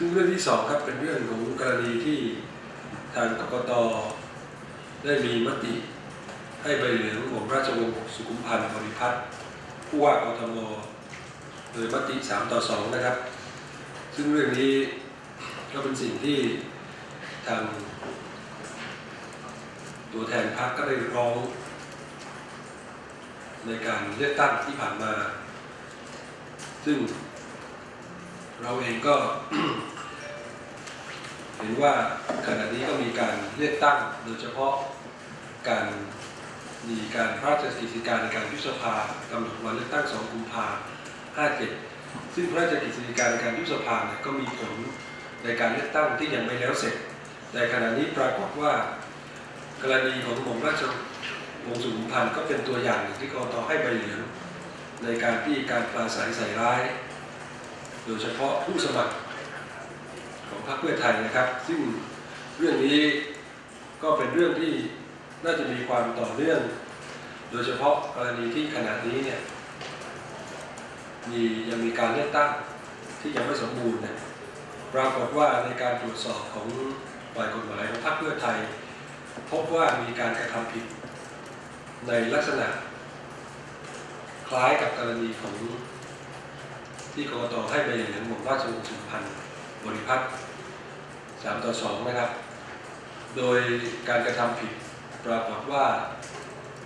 ซึ่งเรื่องที่สองครับเป็นเรื่องของกรณีที่ทางกกตได้มีมติให้ใบเหลืองของราชวงศ์สุขุมพันธ์บริพัตรผู้ว่ากทมโดยมติ 3 ต่อ 2 นะครับ ซึ่งเรื่องนี้ก็เป็นสิ่งที่ทางตัวแทนพรรคก็ได้ร้อง ในการเลือกตั้งที่ผ่านมา ซึ่ง เราเองก็ เห็นว่าขณะนี้ก็มีการเลือกตั้งโดยเฉพาะการมีการพระราชกฤษฎีการในการยุบสภากำหนดวันเลือกตั้ง 2 กุมภา57 ซึ่งพระราชกฤษฎีการในการยุบสภาเนี่ยก็มีผลในการเลือกตั้งที่ยังไม่แล้วเสร็จ แต่ขณะนี้ปรากฏว่า กรณีของหม่อมราชวงศ์สุขุมพันธ์ก็เป็นตัวอย่างหนึ่งที่กรตให้ใบเหลืองในการที่การปราศัยใส่ร้าย โดยเฉพาะผู้สมัครของพรรคเพื่อไทยนะครับ ซึ่งเรื่องนี้ก็เป็นเรื่องที่น่าจะมีความต่อเนื่อง โดยเฉพาะกรณีที่ขณะนี้เนี่ยมียังมีการเลือกตั้งที่ยังไม่สมบูรณ์เนี่ยปรากฏว่าในการตรวจสอบของฝ่ายกฎหมายของพรรคเพื่อไทย พบว่ามีการกระทำผิด ในลักษณะ คล้ายกับกรณีของ ที่กรกตให้ใบเหลืองหม่อมราชวงศ์สุพรรณบริพัตร3ต่อ2นะครับ โดยการกระทำผิดปรากฏว่า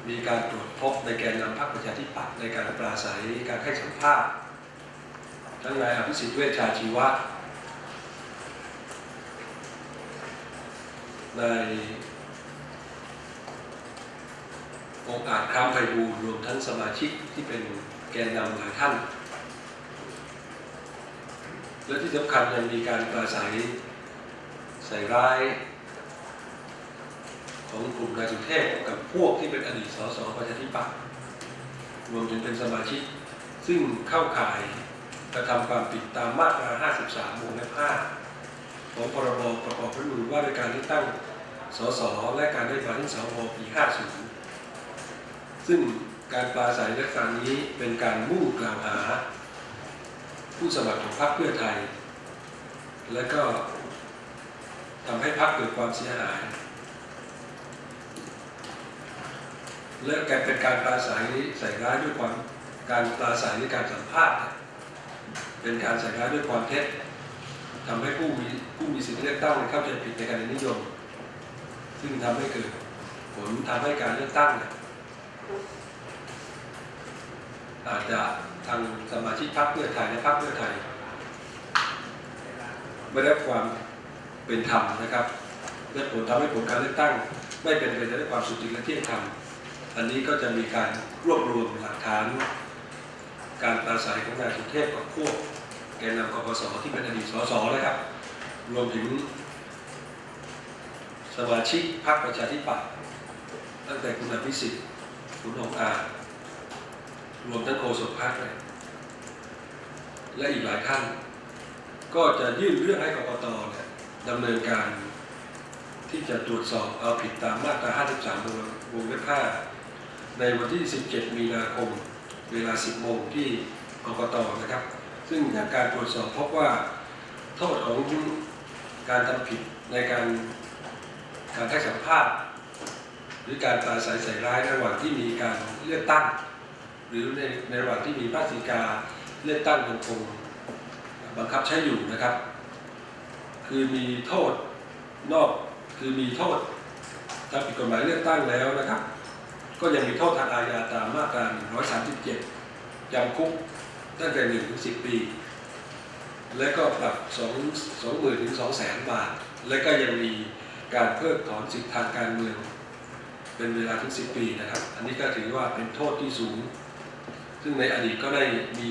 มีการตรวจพบในแกนนำพรรคประชาธิปัตย์ในการปราศัยการให้สัมภาษณ์ทั้งนายอภิสิทธิ์เวชชาชีวะนายองค์อาจค้ามไพบูลรวมทั้งสมาชิกที่เป็นแกนนำหลายท่าน และที่สำคัญยังมีการปราศัยใส่ร้าย ของกลุ่มนายสุเทพกับพวกที่เป็นอดีตสสประชาธิปัตย์รวมถึงเป็นสมาชิก ซึ่งเข้าข่ายกระทำความผิดตามมาตรา 53วงเล็บ5ของพรบประกอบรัฐธรรมนูญว่าด้วยการเลือกตั้งสสและการได้มาที่สวปี 50 ซึ่งการปราศัยในครั้งนี้เป็นการมุ่งกล่าวหา ผู้สมัครของพรรคเพื่อไทย และก็ทำให้พรรคเกิดความเสียหาย และการเป็นการปราศัยใส่ร้ายด้วยความการปราศัยด้วยการสัมภาษณ์ เป็นการใส่ร้ายด้วยความเท็จทำให้ผู้มีผู้มีสิทธิเลือกตั้งเข้าใจผิดในการนิยม ซึ่งทำให้เกิดผลทำให้การเลือกตั้งเนี่ย อาจจะทางสมาชิกพรรคเพื่อไทยและพรรคเพื่อไทยไม่ได้ความเป็นธรรมนะครับและผลทำให้ผลการเลือกตั้ง ไม่เป็นไปตามความสุจริตและเที่ยงธรรมอันนี้ก็จะมีการรวบรวมหลักฐาน การปราศัยของนายสุเทพกับพวกแกนนำกปสที่เป็นอดีตสสนะครับ รวมถึงสมาชิกพรรคประชาธิปัตย์ตั้งแต่คุณอภิสิทธิ์คุณองอาจ รวมทั้งโฆษกพรรคเลยและอีกหลายท่าน ก็จะยื่นเรื่องให้กกตเนี่ยดำเนินการ ที่จะตรวจสอบเอาผิดตามมาตรา 53 วงวงเล็บ5ในวันที่ 17 มีนาคม เวลา 10 โมงที่กกตนะครับ ซึ่งจากการตรวจสอบพบว่าโทษของการทำผิดในการการให้สัมภาษณ์หรือการปราศัยใส่ร้ายระหว่างที่มีการเลือกตั้ง หรือในในระหว่างที่มีพระสิกาเลือกตั้งยังคงบังคับใช้อยู่นะครับ คือมีโทษนอกคือมีโทษถ้าผิดกฎหมายเลือกตั้งแล้วนะครับ ก็ยังมีโทษทางอาญาตามมาตรา 137 จำคุกตั้งแต่1ถึง10 ปี และก็ปรับ2 20,000ถึง200,000 บาท และก็ยังมีการเพิกถอนสิทธิทางการเมือง เป็นเวลาถึง 10 ปีนะครับ อันนี้ก็ถือว่าเป็นโทษที่สูง ซึ่งในอดีตก็ได้มี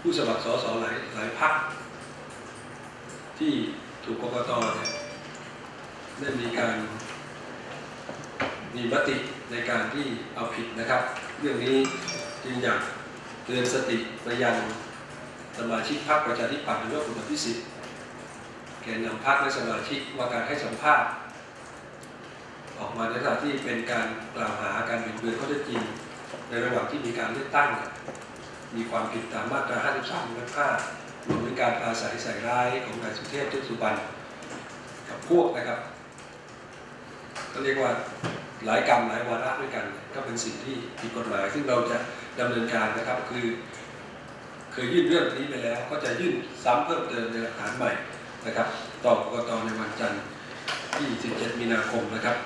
ผู้สมัครสสหลายหลายพรรคที่ถูกกรกตเนี่ยได้มีการมีมติในการที่เอาผิดนะครับ เรื่องนี้จึงอยากเตือนสติไปยังสมาชิกพรรคประชาธิปัตย์หรือว่าคุณอภิสิทธิ์แกนนำพรรคและสมาชิกว่าการให้สัมภาษณ์ ออกมาในลักษณะที่เป็นการกล่าวหาการเบิดเบือนข้อเท็จจริง ในระหว่างที่มีการเลือกตั้ง มีความผิดตามมาตรา 53วงเล็บ5รวมถึงการปราศัยใส่ร้ายของนายสุเทพเทือกสุบรรณกับพวกนะครับก็เรียกว่าหลายกรรมหลายวาระด้วยกัน ก็เป็นสิ่งที่ผิดกฎหมาย ซึ่งเราจะดำเนินการนะครับคือเคยยื่นเรื่องนี้ไปแล้ว ก็จะยื่นซ้ำเพิ่มเติมในหลักฐานใหม่นะครับ ต่อกกตในวันจันทร์ที่ 17 มีนาคมนะครับ